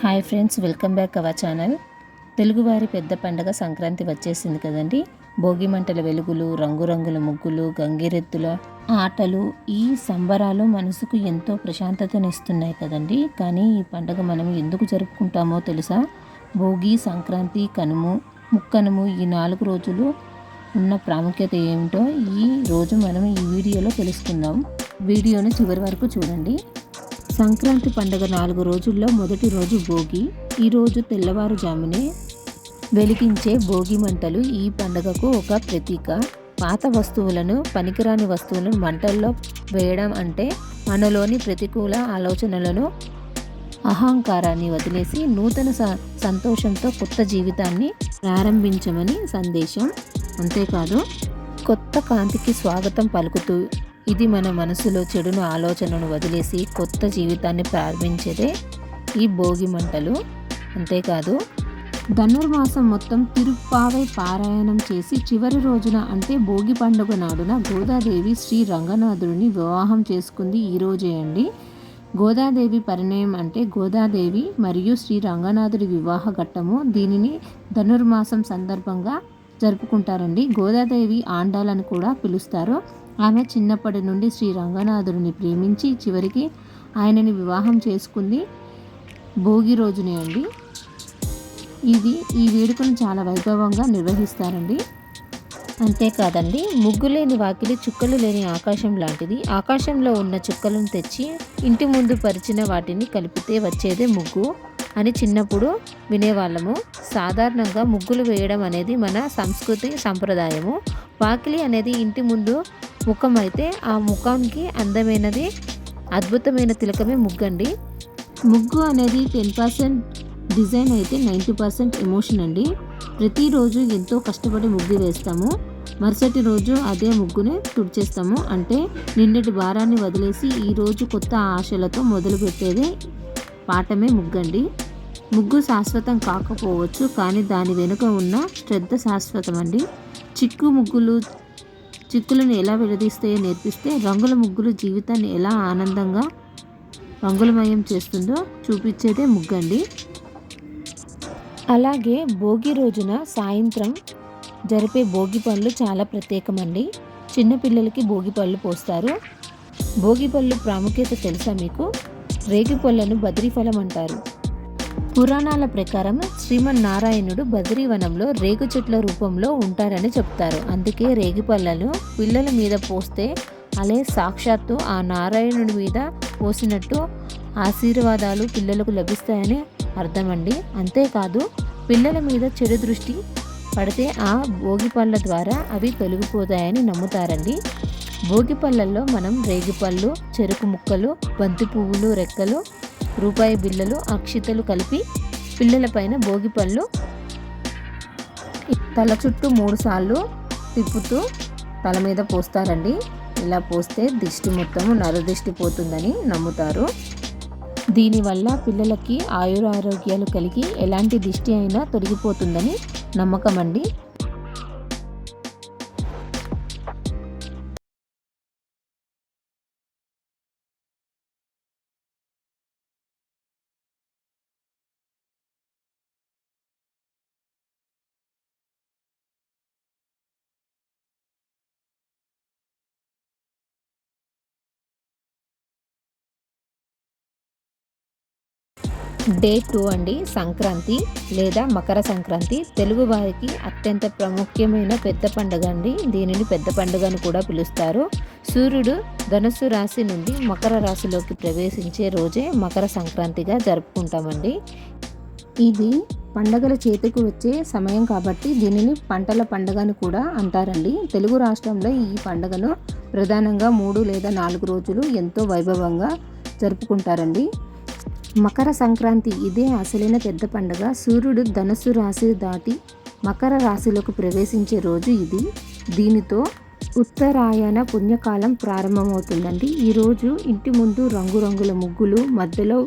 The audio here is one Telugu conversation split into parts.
Hi friends welcome back our channel. తెలుగువారి పెద్ద పండగ సంక్రాంతి వచ్చేసింది కదండి. భోగి మంటల వెలుగులు రంగురంగుల ముగ్గులు గంగిరెత్తుల ఆటలు ఈ సంబరాలు మనసుకు ఎంతో ప్రశాంతతనిస్తున్నాయి కదండి. కానీ ఈ పండగ మనం ఎందుకు జరుపుకుంటామో తెలుసా? భోగి సంక్రాంతి కనుము ముక్కనుము ఈ నాలుగు రోజులు ఉన్న ప్రాముఖ్యత ఏమిటో ఈ రోజు మనం ఈ వీడియోలో తెలుసుకుందాం. వీడియోని చివరి వరకు చూడండి. సంక్రాంతి పండుగ నాలుగు రోజుల్లో మొదటి రోజు భోగి ఈరోజు తెల్లవారుజామునే వెలిగించే భోగి మంటలు ఈ పండుగకు ఒక ప్రతీక. పాత వస్తువులను పనికిరాని వస్తువులను మంటల్లో వేయడం అంటే మనలోని ప్రతికూల ఆలోచనలను అహంకారాన్ని వదిలేసి నూతన స సంతోషంతో కొత్త జీవితాన్ని ప్రారంభించమని సందేశం. అంతేకాదు కొత్త కాంతికి స్వాగతం పలుకుతూ ఇది మన మనసులో చెడును ఆలోచనను వదిలేసి కొత్త జీవితాన్ని ప్రారంభించేదే ఈ భోగి మంటలు. అంతేకాదు ధనుర్మాసం మొత్తం తిరుప్పావై పారాయణం చేసి చివరి రోజున అంటే భోగి పండుగ నాడున గోదాదేవి శ్రీ రంగనాథుడిని వివాహం చేసుకుంది ఈ రోజే అండి. గోదాదేవి పరిణయం అంటే గోదాదేవి మరియు శ్రీ రంగనాథుడి వివాహ ఘట్టము దీనిని ధనుర్మాసం సందర్భంగా జరుపుకుంటారండి. గోదాదేవి ఆండాలని కూడా పిలుస్తారు. ఆమె చిన్నప్పటి నుండి శ్రీ రంగనాథుడిని ప్రేమించి చివరికి ఆయనని వివాహం చేసుకుంది భోగి రోజునే అండి. ఇది ఈ వేడుకను చాలా వైభవంగా నిర్వహిస్తారండి. అంతేకాదండి ముగ్గు లేని వాకిలి చుక్కలు లేని ఆకాశం లాంటిది. ఆకాశంలో ఉన్న చుక్కలను తెచ్చి ఇంటి ముందు పరిచిన వాటిని కలిపితే వచ్చేదే ముగ్గు అని చిన్నప్పుడు వినేవాళ్ళము. సాధారణంగా ముగ్గులు వేయడం అనేది మన సంస్కృతి సంప్రదాయము. వాకిలి అనేది ఇంటి ముందు ముఖం అయితే ఆ ముఖానికి అందమైనది అద్భుతమైన తిలకమే ముగ్గండి. ముగ్గు అనేది టెన్ పర్సెంట్ డిజైన్ అయితే నైంటీ పర్సెంట్ ఎమోషన్ అండి. ప్రతిరోజు ఎంతో కష్టపడి ముగ్గు వేస్తాము. మరుసటి రోజు అదే ముగ్గుని తుడిచేస్తాము. అంటే నిన్నటి భారాన్ని వదిలేసి ఈరోజు కొత్త ఆశలతో మొదలుపెట్టేదే పాఠమే ముగ్గండి. ముగ్గు శాశ్వతం కాకపోవచ్చు కానీ దాని వెనుక ఉన్న శ్రద్ధ శాశ్వతం అండి చిక్కు ముగ్గులు చిక్కులను ఎలా విడదీస్తాయో నేర్పిస్తే రంగుల ముగ్గులు జీవితాన్ని ఎలా ఆనందంగా రంగులమయం చేస్తుందో చూపించేదే ముగ్గండి. అలాగే భోగి రోజున సాయంత్రం జరిపే భోగి పళ్ళు చాలా ప్రత్యేకమండి. చిన్నపిల్లలకి భోగి పళ్ళు పోస్తారు. భోగి పళ్ళు ప్రాముఖ్యత తెలుసా మీకు? రేగి పళ్ళను బద్రీఫలం అంటారు. పురాణాల ప్రకారం శ్రీమన్నారాయణుడు బద్రీవనంలో రేగు చెట్ల రూపంలో ఉంటారని చెప్తారు. అందుకే రేగిపల్లలు పిల్లల మీద పోస్తే అలే సాక్షాత్తు ఆ నారాయణుడి మీద పోసినట్టు ఆశీర్వాదాలు పిల్లలకు లభిస్తాయని అర్థమండి. అంతేకాదు పిల్లల మీద చెడు దృష్టి పడితే ఆ భోగిపళ్ళ ద్వారా అవి తొలగిపోతాయని నమ్ముతారండి. భోగిపళ్ళల్లో మనం రేగిపళ్ళు చెరుకు ముక్కలు బంతి పువ్వులు రెక్కలు రూపాయి బిళ్ళలు అక్షితలు కలిపి పిల్లలపైన భోగి పళ్ళు తల చుట్టూ మూడు సార్లు తిప్పుతూ తల మీద పోస్తారండి. ఇలా పోస్తే దిష్టి మొత్తము నరదిష్టి పోతుందని నమ్ముతారు. దీనివల్ల పిల్లలకి ఆయురారోగ్యాలు కలిగి ఎలాంటి దిష్టి అయినా తొలగిపోతుందని నమ్మకం అండి డే టూ అండి సంక్రాంతి లేదా మకర సంక్రాంతి. తెలుగు వారికి అత్యంత ప్రాముఖ్యమైన పెద్ద పండుగ అండి. దీనిని పెద్ద పండుగ అని కూడా పిలుస్తారు. సూర్యుడు ధనుస్సు రాశి నుండి మకర రాశిలోకి ప్రవేశించే రోజే మకర సంక్రాంతిగా జరుపుకుంటామండి. ఇది పండగల చేతికి వచ్చే సమయం కాబట్టి దీనిని పంటల పండగను కూడా అంటారండి. తెలుగు రాష్ట్రంలో ఈ పండుగను ప్రధానంగా మూడు లేదా నాలుగు రోజులు ఎంతో వైభవంగా జరుపుకుంటారండి. మకర సంక్రాంతి ఇదే అసలైన పెద్ద పండుగ. సూర్యుడు ధనుసు రాశి దాటి మకర రాశిలోకి ప్రవేశించే రోజు ఇది. దీనితో ఉత్తరాయణ పుణ్యకాలం ప్రారంభమవుతుందండి. ఈరోజు ఇంటి ముందు రంగురంగుల ముగ్గులు మధ్యలో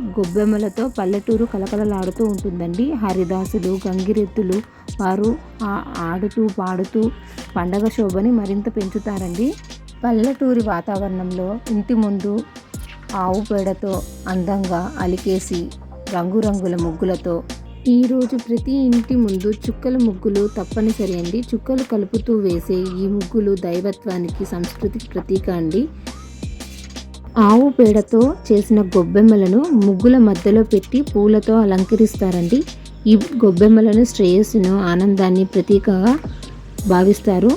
గొబ్బెమ్మలతో పల్లెటూరు కలకలలాడుతూ ఉంటుందండి. హరిదాసులు గంగిరెత్తులు వారు ఆడుతూ పాడుతూ పండగ శోభని మరింత పెంచుతారండి. పల్లెటూరి వాతావరణంలో ఇంటి ముందు ఆవు పేడతో అందంగా అలికేసి రంగురంగుల ముగ్గులతో ఈరోజు ప్రతి ఇంటి ముందు చుక్కల ముగ్గులు తప్పనిసరి అండి. చుక్కలు కలుపుతూ వేసే ఈ ముగ్గులు దైవత్వానికి సంస్కృతికి ప్రతీక అండి. ఆవు పేడతో చేసిన గొబ్బెమ్మలను ముగ్గుల మధ్యలో పెట్టి పూలతో అలంకరిస్తారండి. ఈ గొబ్బెమ్మలను శ్రేయస్సును ఆనందాన్ని ప్రతీకగా భావిస్తారు.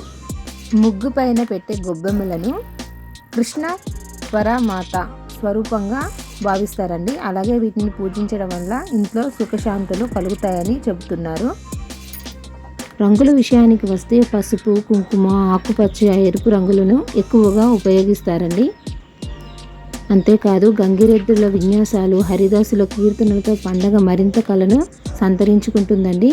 ముగ్గు పైన పెట్టే గొబ్బెమ్మలను కృష్ణ పరమాత స్వరూపంగా భావిస్తారండి. అలాగే వీటిని పూజించడం వల్ల ఇంట్లో సుఖశాంతులు కలుగుతాయని చెబుతున్నారు. రంగుల విషయానికి వస్తే పసుపు కుంకుమ ఆకుపచ్చ ఎరుపు రంగులను ఎక్కువగా ఉపయోగిస్తారండి. అంతేకాదు గంగిరెద్దుల విన్యాసాలు హరిదాసుల కీర్తనలతో పండగ మరింత కళను సంతరించుకుంటుందండి.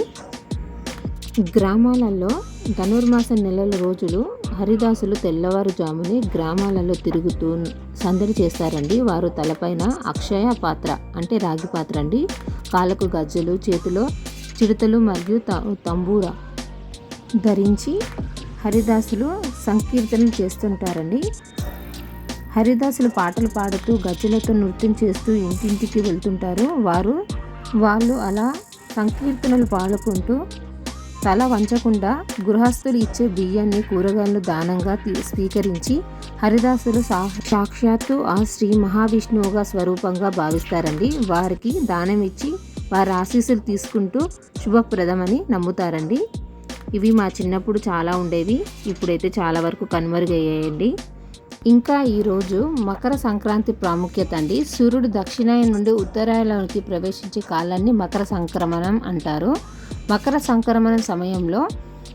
గ్రామాలలో ధనుర్మాస నెలల రోజులు హరిదాసులు తెల్లవారుజామునే గ్రామాలలో తిరుగుతూ సందడి చేస్తారండి. వారు తలపైన అక్షయ పాత్ర అంటే రాగి పాత్ర అండి. కాళ్ళకు గజ్జలు చేతిలో చిడతలు మరియు తంబూర ధరించి హరిదాసులు సంకీర్తనలు చేస్తుంటారండి. హరిదాసులు పాటలు పాడుతూ గజ్జలతో నృత్యం చేస్తూ ఇంటింటికి వెళ్తుంటారు. వారు వాళ్ళు అలా సంకీర్తనలు పాడుకుంటూ తల వంచకుండా గృహస్థులు ఇచ్చే బియ్యాన్ని కూరగాయలను దానంగా స్వీకరించి హరిదాసులు సాక్షాత్తు ఆ శ్రీ మహావిష్ణువుగా స్వరూపంగా భావిస్తారండి. వారికి దానం ఇచ్చి వారి ఆశీస్సులు తీసుకుంటూ శుభప్రదమని నమ్ముతారండి. ఇవి మా చిన్నప్పుడు చాలా ఉండేవి ఇప్పుడైతే చాలా వరకు కనుమరుగయ్యాయండి. ఇంకా ఈరోజు మకర సంక్రాంతి ప్రాముఖ్యత అండి. సూర్యుడు దక్షిణాయన నుండి ఉత్తరాయణలోకి ప్రవేశించే కాలాన్ని మకర సంక్రమణం అంటారు. మకర సంక్రమణ సమయంలో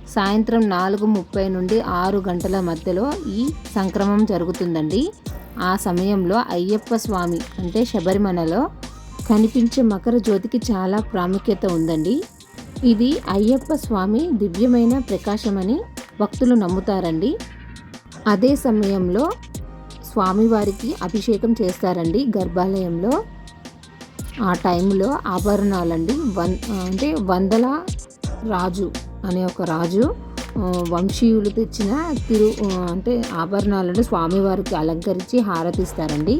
సాయంత్రం నాలుగు ముప్పై నుండి ఆరు గంటల మధ్యలో ఈ సంక్రమం జరుగుతుందండి. ఆ సమయంలో అయ్యప్ప స్వామి అంటే శబరిమలలో కనిపించే మకర జ్యోతికి చాలా ప్రాముఖ్యత ఉందండి. ఇది అయ్యప్ప స్వామి దివ్యమైన ప్రకాశమని భక్తులు నమ్ముతారండి. అదే సమయంలో స్వామివారికి అభిషేకం చేస్తారండి గర్భాలయంలో. ఆ టైంలో ఆభరణాలండి. వన్ అంటే వందల రాజు అనే ఒక రాజు వంశీయులు తెచ్చిన తిరు అంటే ఆభరణాలను స్వామివారికి అలంకరించి హారతిస్తారండి.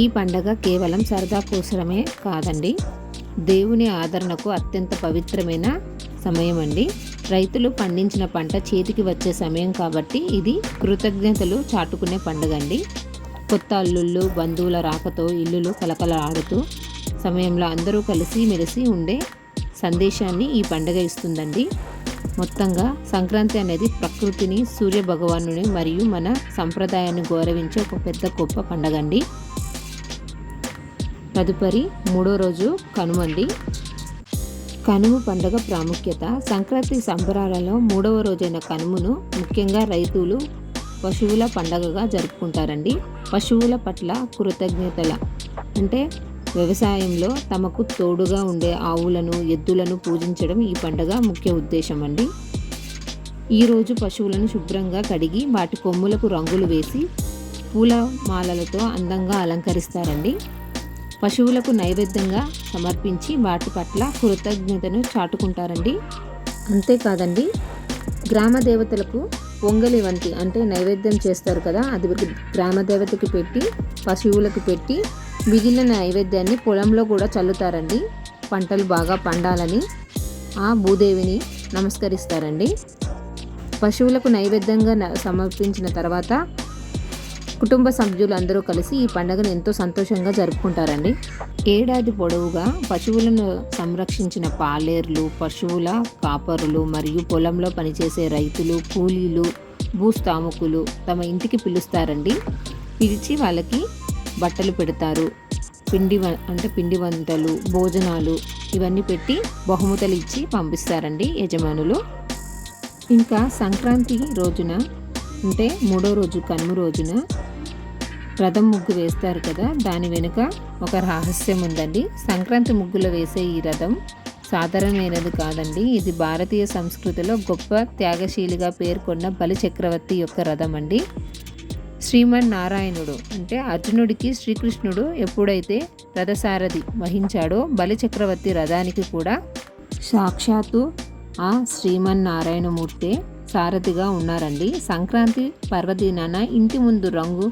ఈ పండగ కేవలం సరదా కోసమే కాదండి. దేవుని ఆదరణకు అత్యంత పవిత్రమైన సమయం అండి రైతులు పండించిన పంట చేతికి వచ్చే సమయం కాబట్టి ఇది కృతజ్ఞతలు చాటుకునే పండుగ అండి కొత్త అల్లుళ్ళు బంధువుల రాకతో ఇల్లులు కలకల ఆడుతూ సమయంలో అందరూ కలిసి మెలిసి ఉండే సందేశాన్ని ఈ పండుగ ఇస్తుందండి. మొత్తంగా సంక్రాంతి అనేది ప్రకృతిని సూర్య భగవానుని మరియు మన సంప్రదాయాన్ని గౌరవించే ఒక పెద్ద గొప్ప పండగ అండి తదుపరి మూడో రోజు కనుమండి కనుమ పండుగ ప్రాముఖ్యత సంక్రాంతి సంబరాలలో మూడవ రోజైన కనుమను ముఖ్యంగా రైతులు పశువుల పండగగా జరుపుకుంటారండి. పశువుల పట్ల కృతజ్ఞతల అంటే వ్యవసాయంలో తమకు తోడుగా ఉండే ఆవులను ఎద్దులను పూజించడం ఈ పండుగ ముఖ్య ఉద్దేశం అండి ఈరోజు పశువులను శుభ్రంగా కడిగి వాటి కొమ్ములకు రంగులు వేసి పూల మాలలతో అందంగా అలంకరిస్తారండి. పశువులకు నైవేద్యంగా సమర్పించి వాటి పట్ల కృతజ్ఞతను చాటుకుంటారండి. అంతేకాదండి గ్రామ దేవతలకు పొంగలి వంటి అంటే నైవేద్యం చేస్తారు కదా అది గ్రామ దేవతకి పెట్టి పశువులకు పెట్టి మిగిలిన నైవేద్యాన్ని పొలంలో కూడా చల్లుతారండి. పంటలు బాగా పండాలని ఆ భూదేవిని నమస్కరిస్తారండి. పశువులకు నైవేద్యంగా సమర్పించిన తర్వాత కుటుంబ సభ్యులు అందరూ కలిసి ఈ పండుగను ఎంతో సంతోషంగా జరుపుకుంటారండి. ఏడాది పొడవుగా పశువులను సంరక్షించిన పాలేర్లు పశువుల కాపరులు మరియు పొలంలో పనిచేసే రైతులు కూలీలు భూస్థాముకులు తమ ఇంటికి పిలుస్తారండి. పిలిచి వాళ్ళకి బట్టలు పెడతారు. పిండి అంటే పిండి వంటలు భోజనాలు ఇవన్నీ పెట్టి బహుమతులు ఇచ్చి పంపిస్తారండి యజమానులు. ఇంకా సంక్రాంతి రోజున అంటే మూడో రోజు కనుమ రోజున రథం ముగ్గు వేస్తారు కదా దాని వెనుక ఒక రహస్యం ఉందండి. సంక్రాంతి ముగ్గులు వేసే ఈ రథం సాధారణమైనది కాదండి. ఇది భారతీయ సంస్కృతిలో గొప్ప త్యాగశీలిగా పేర్కొన్న బలి చక్రవర్తి యొక్క రథం అండి. శ్రీమన్ నారాయణుడు అంటే అర్జునుడికి శ్రీకృష్ణుడు ఎప్పుడైతే రథసారథి వహించాడో బలి చక్రవర్తి రథానికి కూడా సాక్షాత్తు ఆ శ్రీమన్నారాయణమూర్తే సారథిగా ఉన్నారండి. సంక్రాంతి పర్వదినాన ఇంటి ముందు రంగు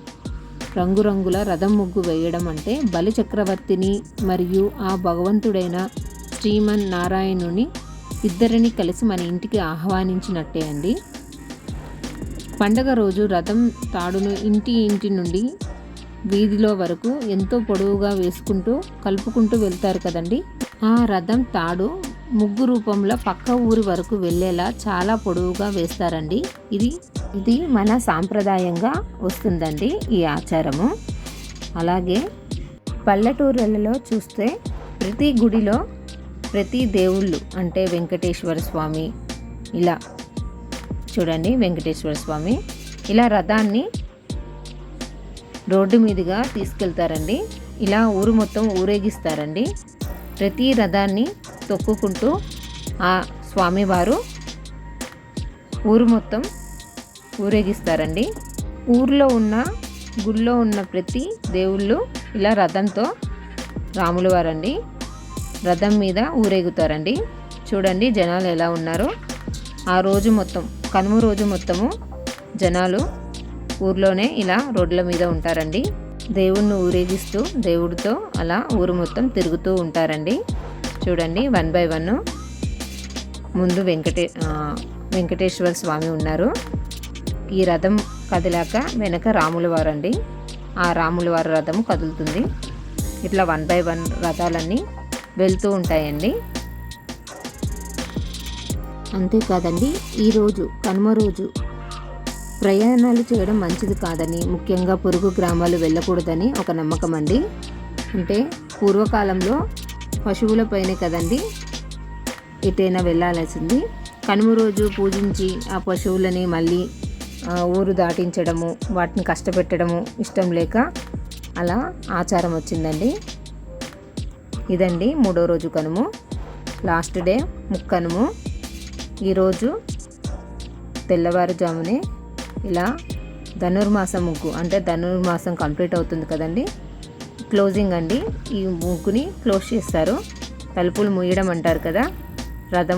రంగురంగుల రథం ముగ్గు వేయడం అంటే బలి చక్రవర్తిని మరియు ఆ భగవంతుడైన శ్రీమన్ నారాయణుని ఇద్దరిని కలిసి మన ఇంటికి ఆహ్వానించినట్టే అండి. పండగ రోజు రథం తాడును ఇంటి ఇంటి నుండి వీధిలో వరకు ఎంతో పొడవుగా వేసుకుంటూ కలుపుకుంటూ వెళ్తారు కదండి. ఆ రథం తాడు ముగ్గు రూపంలో పక్క ఊరి వరకు వెళ్ళేలా చాలా పొడవుగా వేస్తారండి. ఇది ఇది మన సాంప్రదాయంగా వస్తుందండి ఈ ఆచారము. అలాగే పల్లెటూరులలో చూస్తే ప్రతి గుడిలో ప్రతి దేవుళ్ళు అంటే వెంకటేశ్వర స్వామి ఇలా చూడండి వెంకటేశ్వర స్వామి. ఇలా రథాన్ని రోడ్డు మీదుగా తీసుకెళ్తారండి. ఇలా ఊరు మొత్తం ఊరేగిస్తారండి. ప్రతి రథాన్ని తొక్కుకుంటూ ఆ స్వామివారు ఊరు మొత్తం ఊరేగిస్తారండి. ఊర్లో ఉన్న గుళ్ళో ఉన్న ప్రతి దేవుళ్ళు ఇలా రథంతో రాములు వారండి. రథం మీద ఊరేగుతారండి. చూడండి జనాలు ఎలా ఉన్నారో. ఆ రోజు మొత్తం కనుమ రోజు మొత్తము జనాలు ఊర్లోనే ఇలా రోడ్ల మీద ఉంటారండి. దేవుణ్ణి ఊరేగిస్తూ దేవుడితో అలా ఊరు మొత్తం తిరుగుతూ ఉంటారండి. చూడండి వన్ బై వన్ ముందు వెంకటే వెంకటేశ్వర స్వామి ఉన్నారు. ఈ రథం కదిలాక వెనక రాముల వారు అండి ఆ రాముల వారి రథం కదులుతుంది. ఇట్లా వన్ బై వన్ రథాలన్నీ వెళ్తూ ఉంటాయండి. అంతేకాదండి ఈరోజు కనుమ రోజు ప్రయాణాలు చేయడం మంచిది కాదని ముఖ్యంగా పొరుగు గ్రామాలు వెళ్ళకూడదని ఒక నమ్మకం అండి. అంటే పూర్వకాలంలో పశువులపైనే కదండి ఎటైనా వెళ్ళాల్సింది. కనుమ రోజు పూజించి ఆ పశువులని మళ్ళీ ఊరు దాటించడము వాటిని కష్టపెట్టడము ఇష్టం లేక అలా ఆచారం వచ్చిందండి. ఇదండి మూడో రోజు కనుము. లాస్ట్ డే ముక్కనుము. ఈరోజు తెల్లవారుజామునే ఇలా ధనుర్మాసం ముగ్గు అంటే ధనుర్మాసం కంప్లీట్ అవుతుంది కదండి. క్లోజింగ్ అండి. ఈ ముగ్గుని క్లోజ్ చేస్తారు. తలుపులు ముయ్యడం అంటారు కదా. రథం